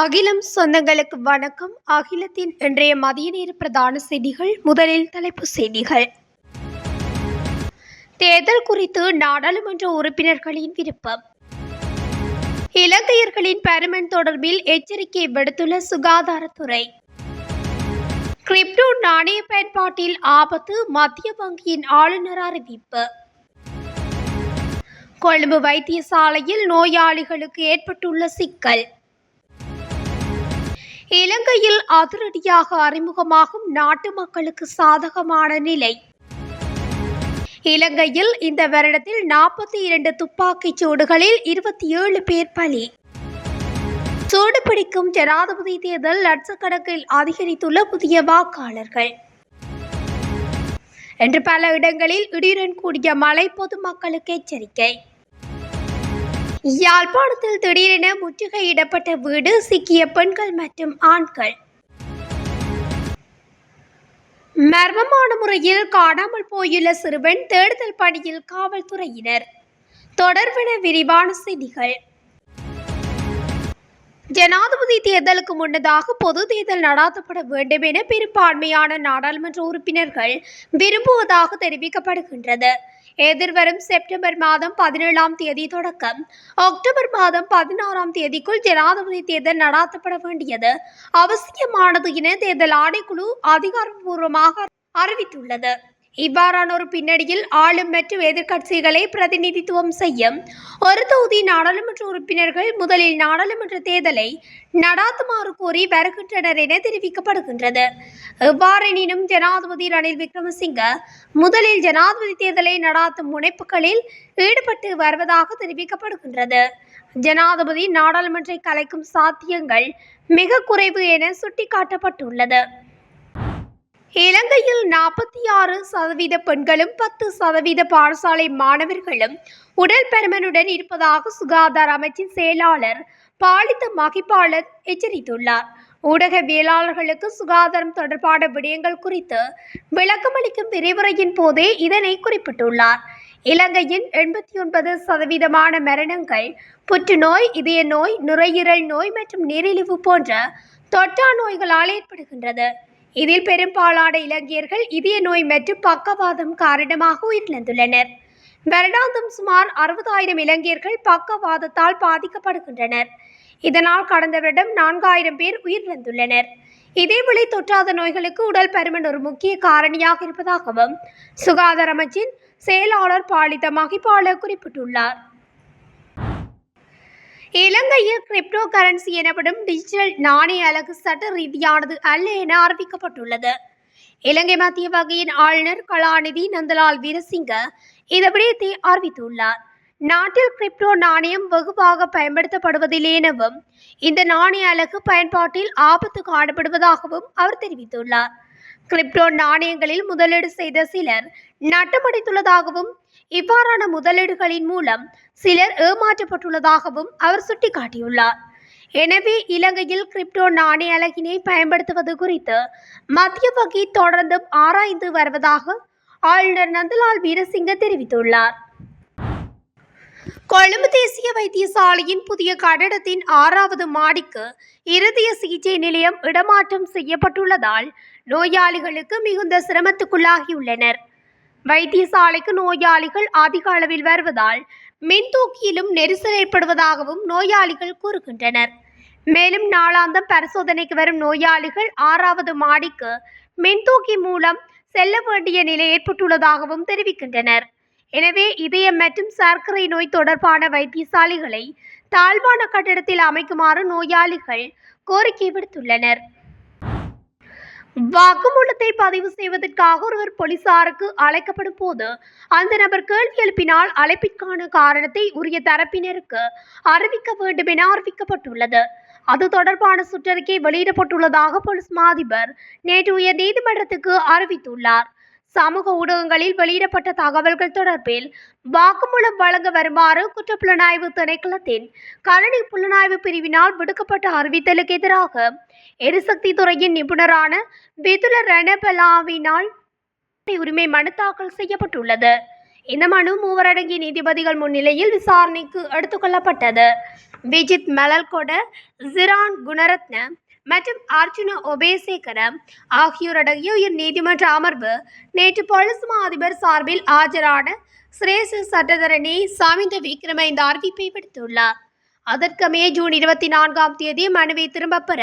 அகிலம் சொந்தங்களுக்கு வணக்கம். அகிலத்தின் இன்றைய மதிய நேர பிரதான செய்திகள் முதலில் தலைப்புச் செய்திகள். தேர்தல் குறித்து நாடாளுமன்ற உறுப்பினர்களின் விருப்பம். இலங்கையர்களின் பெருமன் தொடர்பில் எச்சரிக்கை விடுத்துள்ள சுகாதாரத்துறை. கிரிப்டோ நாணய பயன்பாட்டில் ஆபத்து மத்திய வங்கியின் ஆளுநர் அறிவிப்பு. கொழும்பு வைத்தியசாலையில் நோயாளிகளுக்கு ஏற்பட்டுள்ள சிக்கல். இலங்கையில் அதிரடியாக அறிமுகமாகும் நாட்டு மக்களுக்கு சாதகமான நிலை. இலங்கையில் இந்த வருடத்தில் நாற்பத்தி இரண்டு துப்பாக்கிச் சூடுகளில் இருபத்தி ஏழு பேர் பலி. சூடுபிடிக்கும் ஜனாதிபதி தேர்தல் லட்சக்கணக்கில் அதிகரித்துள்ள புதிய வாக்காளர்கள். என்று பல இடங்களில் இடியுடன் கூடிய மழை பொதுமக்களுக்கு எச்சரிக்கை. யாழ்ப்பாணத்தில் திடீரென முற்றுகையிடப்பட்ட வீடு சிக்கிய பெண்கள் மற்றும் ஆண்கள். மர்மமான முறையில் காணாமல் போயுள்ள சிறுவன் தேடுதல் பணியில் காவல்துறையினர். தொடர்பென விரிவான செய்திகள். ஜனாதிபதி தேர்தலுக்கு முன்னதாக பொது தேர்தல் நடாத்தப்பட வேண்டும் என பெரும்பான்மையான நாடாளுமன்ற உறுப்பினர்கள் விரும்புவதாக தெரிவிக்கப்படுகின்றது. எதிர்வரும் செப்டம்பர் மாதம் பதினேழாம் தேதி தொடக்கம். அக்டோபர் மாதம் பதினாறாம் தேதிக்குள் ஜனாதிபதி தேர்தல் நடாத்தப்பட வேண்டியது அவசியமானது என தேர்தல் ஆணைக்குழு அதிகாரப்பூர்வமாக அறிவித்துள்ளது. இவ்வாறான ஒரு பின்னணியில் ஆளும் மற்றும் எதிர்க்கட்சிகளை பிரதிநிதித்துவம் செய்யும் ஒரு தொகுதி நாடாளுமன்ற உறுப்பினர்கள் முதலில் நாடாளுமன்ற தேர்தலை நடாத்துமாறு கோரி வருகின்றனர் என தெரிவிக்கப்படுகின்றது. எவ்வாறெனினும் ஜனாதிபதி ரணில் விக்ரமசிங்க முதலில் ஜனாதிபதி தேர்தலை நடாத்தும் முனைப்புகளில் ஈடுபட்டு வருவதாக தெரிவிக்கப்படுகின்றது. ஜனாதிபதி நாடாளுமன்றை கலைக்கும் சாத்தியங்கள் மிக குறைவு என சுட்டிக்காட்டப்பட்டுள்ளது. இலங்கையில் நாற்பத்தி ஆறு சதவீத பெண்களும் பத்து சதவீத பாடசாலை மாணவர்களும் உடல் பருமனுடன் இருப்பதாக சுகாதார அமைச்சின் செயலாளர் பாலித்த மகிப்பாளர் எச்சரித்துள்ளார். ஊடகவியலாளர்களுக்கு சுகாதாரம் தொடர்பான விடயங்கள் குறித்து விளக்கமளிக்கும் விரிவுரையின் போதே இதனை குறிப்பிட்டுள்ளார். இலங்கையின் எண்பத்தி ஒன்பது சதவீதமான மரணங்கள் புற்றுநோய் இதய நோய் நுரையீரல் நோய் மற்றும் நீரிழிவு போன்ற தொற்றா நோய்களால் ஏற்படுகின்றது. இதில் பெரும்பாலான இலங்கையர்கள் இதய நோய் மற்றும் பக்கவாதம் காரணமாக உயிரிழந்துள்ளனர். வருடாந்தம் சுமார் அறுபதாயிரம் இலங்கையர்கள் பக்கவாதத்தால் பாதிக்கப்படுகின்றனர். இதனால் கடந்த வருடம் நான்காயிரம் பேர் உயிரிழந்துள்ளனர். இதேவேளை தொற்றாத நோய்களுக்கு உடல் பருமன் ஒரு முக்கிய காரணியாக இருப்பதாகவும் சுகாதார அமைச்சின் செயலாளர் பாலித மகிப்பாளர் குறிப்பிட்டுள்ளார். இலங்கையில் கிரிப்டோ கரன்சி எனப்படும் டிஜிட்டல் நாணய அலகு சட்ட ரீதியானது அல்ல என அறிவிக்கப்பட்டுள்ளது. இலங்கை மத்திய வகையின் ஆளுநர் கலாநிதி நந்தலால் வீரசிங்க இந்த விடயத்தை அறிவித்துள்ளார். நாட்டில் கிரிப்டோ நாணயம் வெகுவாக பயன்படுத்தப்படுவதில்லை எனவும் இந்த நாணய அலகு பயன்பாட்டில் ஆபத்து காணப்படுவதாகவும் அவர் தெரிவித்துள்ளார். கிரிப்டோ நாணயங்களில் முதலீடு செய்த சிலர் நட்டமடைந்துள்ளதாகவும் இவ்வாறான முதலீடுகளின் மூலம் சிலர் ஏமாற்றப்பட்டுள்ளதாகவும் அவர் சுட்டிக்காட்டியுள்ளார். எனவே இலங்கையில் கிரிப்டோ நாணய அலகினை பயன்படுத்துவது குறித்து மத்திய வங்கி தொடர்ந்தும் ஆராய்ந்து வருவதாக ஆளுநர் நந்தலால் வீரசிங்க தெரிவித்துள்ளார். கொழும்பு தேசிய வைத்தியசாலையின் புதிய கட்டடத்தின் ஆறாவது மாடிக்கு இருதய சிகிச்சை நிலையம் இடமாற்றம் செய்யப்பட்டுள்ளதால் நோயாளிகளுக்கு மிகுந்த சிரமத்துக்குள்ளாகியுள்ளனர். வைத்தியசாலைக்கு நோயாளிகள் அதிக அளவில் வருவதால் மின்தூக்கியிலும் நெரிசல் ஏற்படுவதாகவும் நோயாளிகள் கூறுகின்றனர். மேலும் நாளாந்தம் பரிசோதனைக்கு வரும் நோயாளிகள் ஆறாவது மாடிக்கு மின்தூக்கி மூலம் செல்ல வேண்டிய நிலை ஏற்பட்டுள்ளதாகவும் தெரிவிக்கின்றனர். எனவே இதயம் மற்றும் சர்க்கரை நோய் தொடர்பான வைத்தியசாலைகளை தாழ்வான கட்டடத்தில் அமைக்குமாறு நோயாளிகள் கோரிக்கை விடுத்துள்ளனர். வாக்குமூலத்தை பதிவு செய்வதற்காக ஒருவர் போலீசாருக்கு அழைக்கப்படும் போது அந்த நபர் கேள்வி எழுப்பினால் அழைப்பிற்கான காரணத்தை உரிய தரப்பினருக்கு அறிவிக்க வேண்டும் என அறிவிக்கப்பட்டுள்ளது. அது தொடர்பான சுற்றறிக்கை வெளியிடப்பட்டுள்ளதாக போலீஸ் மாதிபர் நேற்று உயர் நீதிமன்றத்துக்கு அறிவித்துள்ளார். சமூக ஊடகங்களில் வெளியிடப்பட்ட தகவல்கள் தொடர்பில் வாக்குமூலம் வழங்க வருமாறு குற்றப்புலனாய்வு திணைக்களத்தின் கணனி புலனாய்வு பிரிவினால் விடுக்கப்பட்ட அறிவித்தலுக்கு எதிராக எரிசக்தி துறையின் நிபுணரான விதுல ரணபலாவினால் உரிமை மனு தாக்கல் செய்யப்பட்டுள்ளது. இந்த மனு மூவரடங்கிய நீதிபதிகள் முன்னிலையில் விசாரணைக்கு எடுத்துக்கொள்ளப்பட்டது. விஜித் மலல்கொட ஜிரான் குணரத்ன மற்றும் அர்ஜுன ஒபேசேகர ஆகியோரடங்கிய உயர் நீதிமன்ற அமர்வு நேற்று பொலிஸ் மா அதிபர் சார்பில் ஆஜரான சிரேஷ்ட சட்டத்தரணி சாமிந்த விக்ரம இந்த அறிவிப்பை விடுத்துள்ளார் அதற்கமைய ஜூன் இருபத்தி நான்காம் தேதி மனுவை திரும்பப் பெற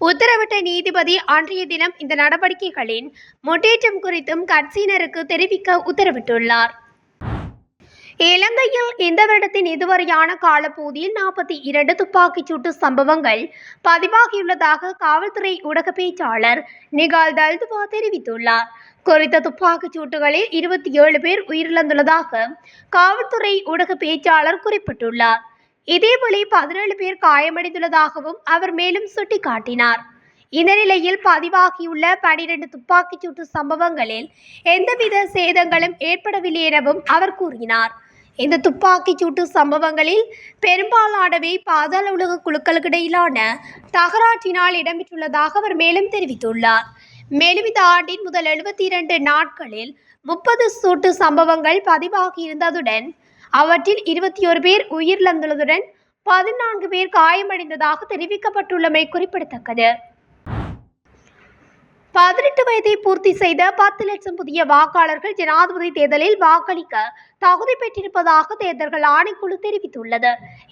உத்தரவிட்ட நீதிபதி அன்றைய தினம் இந்த நடவடிக்கைகளின் முன்னேற்றம் குறித்தும் கட்சியினருக்கு தெரிவிக்க உத்தரவிட்டுள்ளார். இலங்கையில் இந்த வருடத்தின் இதுவரையான காலப்பகுதியில் நாற்பத்தி இரண்டு துப்பாக்கிச் சூட்டு சம்பவங்கள் பதிவாகியுள்ளதாக காவல்துறை ஊடக பேச்சாளர் நிகால் தல்துவா தெரிவித்துள்ளார். குறித்த துப்பாக்கிச் சூட்டுகளில் இருபத்தி ஏழு பேர் உயிரிழந்துள்ளதாக காவல்துறை ஊடக பேச்சாளர் குறிப்பிட்டுள்ளார். இதேபோல பதினேழு பேர் காயமடைந்துள்ளதாகவும் அவர் மேலும் சுட்டிக்காட்டினார். இந்த நிலையில் பதிவாகியுள்ள பனிரெண்டு துப்பாக்கிச் சூட்டு சம்பவங்களில் எந்தவித சேதங்களும் ஏற்படவில்லை எனவும் அவர் கூறினார். இந்த துப்பாக்கிச் சூட்டு சம்பவங்களில் பெரும்பாலானவை பாதாள உலக குழுக்களுக்கிடையிலான தகராற்றினால் இடம்பெற்றுள்ளதாக அவர் மேலும் தெரிவித்துள்ளார். மேலும் இந்த ஆண்டின் முதல் எழுபத்தி இரண்டு நாட்களில் முப்பது சூட்டு சம்பவங்கள் பதிவாகியிருந்ததுடன் அவற்றில் இருபத்தி ஒரு பேர் உயிரிழந்துள்ளதுடன் பதினான்கு பேர் காயமடைந்ததாக தெரிவிக்கப்பட்டுள்ளமை குறிப்பிடத்தக்கது. பதினெட்டு வயதை பூர்த்தி செய்த பத்து லட்சம் புதிய வாக்காளர்கள் ஜனாதிபதி தேர்தலில் வாக்களிக்க தகுதி பெற்றிருப்பதாக தேர்தல்கள் ஆணைக்குழு தெரிவித்துள்ளது.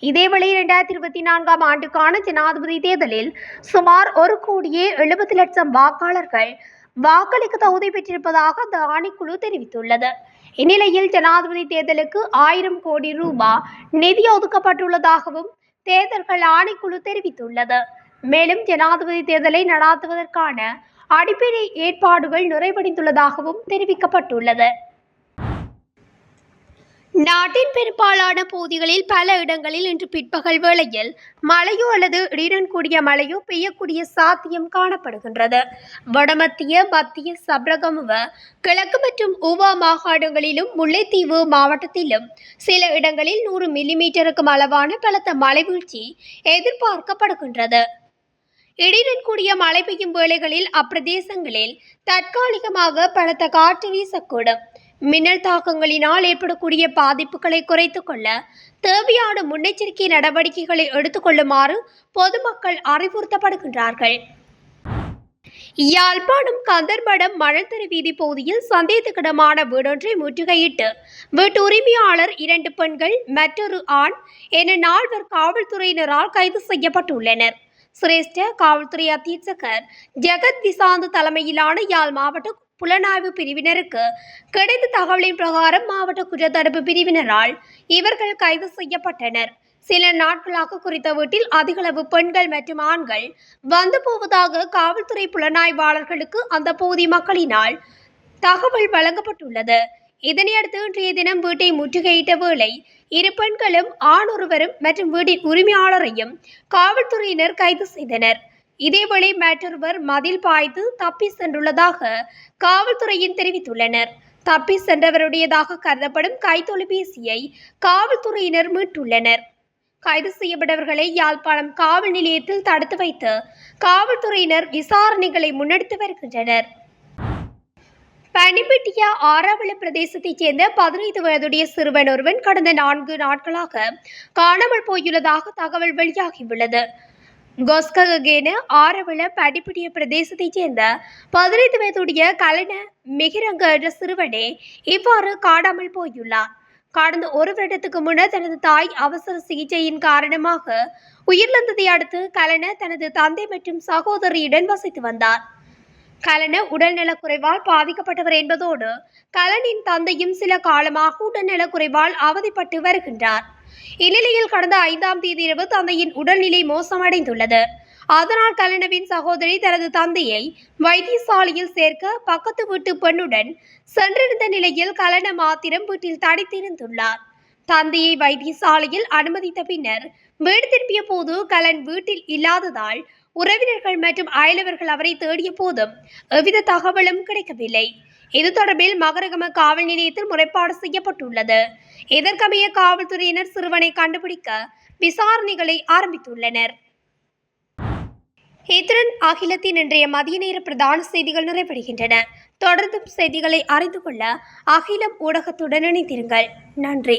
இதேவேளை இரண்டாயிரத்தி இருபத்தி நான்காம் ஆண்டுக்கான ஜனாதிபதி தேர்தலில் சுமார் ஒரு கோடியே எழுபது லட்சம் வாக்காளர்கள் வாக்களிக்க தகுதி பெற்றிருப்பதாக அந்த ஆணைக்குழு தெரிவித்துள்ளது. இந்நிலையில் ஜனாதிபதி தேர்தலுக்கு ஆயிரம் கோடி ரூபாய் நிதி ஒதுக்கப்பட்டுள்ளதாகவும் தேர்தல்கள் ஆணைக்குழு தெரிவித்துள்ளது. மேலும் ஜனாதிபதி தேர்தலை நடாத்துவதற்கான அடிப்படை ஏற்பாடுகள் நிறைவடைந்துள்ளதாகவும் தெரிவிக்கப்பட்டுள்ளது. நாட்டின் பெரும்பாலான பகுதிகளில் பல இடங்களில் இன்று பிற்பகல் வேளையில் மழையோ அல்லது இடியுடன் கூடிய மழையோ பெய்யக்கூடிய சாத்தியம் காணப்படுகின்றது. வடமத்திய மத்திய சப்ரகமுவ கிழக்கு மற்றும் ஊவா மாகாணங்களிலும் முல்லைத்தீவு மாவட்டத்திலும் சில இடங்களில் நூறு மில்லிமீட்டருக்கும் அளவான பலத்த மழை வீழ்ச்சி எதிர்பார்க்கப்படுகின்றது. இடியுடன் கூடிய மழை பெய்யும் வேளைகளில் அப்பிரதேசங்களில் தற்காலிகமாக பலத்த காற்று வீசக்கூடும். மின்னல் தாக்கங்களினால் ஏற்படக்கூடிய பாதிப்புகளை குறைத்து கொள்ள தேவையான முன்னெச்சரிக்கை நடவடிக்கைகளை எடுத்துக்கொள்ளுமாறு பொதுமக்கள் அறிவுறுத்தப்படுகின்றார்கள். யாழ்ப்பாணம் கந்தர்மடம் மணல்தரு வீதி பகுதியில் சந்தேகத்துக்கிடமான வீடொன்றை முற்றுகையிட்டு வீட்டு உரிமையாளர் இரண்டு பெண்கள் மற்றொரு ஆண் என நால்வர் காவல்துறையினரால் கைது செய்யப்பட்டுள்ளனர். சிரேஷ்ட காவல்துறை அத்தீட்சகர் ஜெகத் திசாந்த் தலைமையிலான யாழ் மாவட்ட புலனாய்வு பிரிவினருக்கு கிடைத்த தகவலின் பிரகாரம் மாவட்ட குற்றத்தடுப்பு பிரிவினரால் இவர்கள் கைது செய்யப்பட்டனர். சில நாட்களாக குறித்த வீட்டில் அதிகளவு பெண்கள் மற்றும் ஆண்கள் வந்து போவதாக காவல்துறை புலனாய்வாளர்களுக்கு அந்த பகுதி மக்களினால் தகவல் வழங்கப்பட்டுள்ளது. இதனையடுத்து இன்றைய தினம் வீட்டை முற்றுகையிட்ட வேளை இரு பெண்களும் ஆண் ஒருவரும் மற்றும் வீட்டின் உரிமையாளரையும் காவல்துறையினர் கைது செய்தனர். இதேவேளை மற்றொருவர் மதில் பாய்ந்து தப்பி சென்றுள்ளதாக காவல்துறையின் தெரிவித்துள்ளனர். தப்பி சென்றவருடையதாக கருதப்படும் கைத்தொலைபேசியை காவல்துறையினர் மீட்டுள்ளனர். கைது செய்யப்பட்டவர்களை யாழ்ப்பாணம் காவல் நிலையத்தில் தடுத்து வைத்து காவல்துறையினர் விசாரணைகளை முன்னெடுத்து வருகின்றனர். பனிப்பட்டிய ஆறாவள பிரதேசத்தைச் சேர்ந்த பதினைந்து வயதுடைய சிறுவன் ஒருவன் கடந்த நான்கு நாட்களாக காணாமல் போயுள்ளதாக தகவல் வெளியாகியுள்ளது. கொஸ்ககேன ஆரவள படிப்பிடிய பிரதேசத்தைச் சேர்ந்த பதினைந்து வயதுடைய கலன மிகிரங்க என்ற சிறுவனே இவ்வாறு காணாமல் போயுள்ளார். கடந்த ஒரு வருடத்துக்கு முன்னர் தனது தாய் அவசர சிகிச்சையின் காரணமாக உயிரிழந்ததை அடுத்து கலன தனது தந்தை மற்றும் சகோதரியுடன் வசித்து வந்தார். கலன உடல்நலக் குறைவால் பாதிக்கப்பட்டவர் என்பதோடு கலனின் தந்தையும் சில காலமாக உடல்நலக் குறைவால் அவதிப்பட்டு வருகின்றார். இந்நிலையில் கடந்த ஐந்தாம் தேதி இரவு தந்தையின் உடல்நிலை மோசமடைந்துள்ளது. அதனால் கலனவின் சகோதரி தனது தந்தையை வைத்தியசாலையில் சேர்க்க பக்கத்து வீட்டு பெண்ணுடன் சென்றிருந்த நிலையில் கலன மாத்திரம் வீட்டில் தடைத்திருந்துள்ளார் தந்தையை வைத்தியசாலையில் அனுமதித்த பின்னர் வீடு திரும்பிய போது கலன் வீட்டில் இல்லாததால் உறவினர்கள் மற்றும் அயலவர்கள் அவரை தேடிய போதும் எவ்வித தகவலும் கிடைக்கவில்லை. இது தொடர்பில் மகரகம காவல் நிலையத்தில் முறைப்பாடு செய்யப்பட்டுள்ளது. இதற்கமைய காவல்துறையினர் சிறுவனை கண்டுபிடிக்க விசாரணைகளை ஆரம்பித்துள்ளனர். இத்துடன் அகிலத்தின் இன்றைய மதிய நேர பிரதான செய்திகள் நிறைவடைகின்றன. தொடர்ந்தும் செய்திகளை அறிந்து கொள்ள அகிலம் ஊடகத்துடன் இணைந்திருங்கள். நன்றி.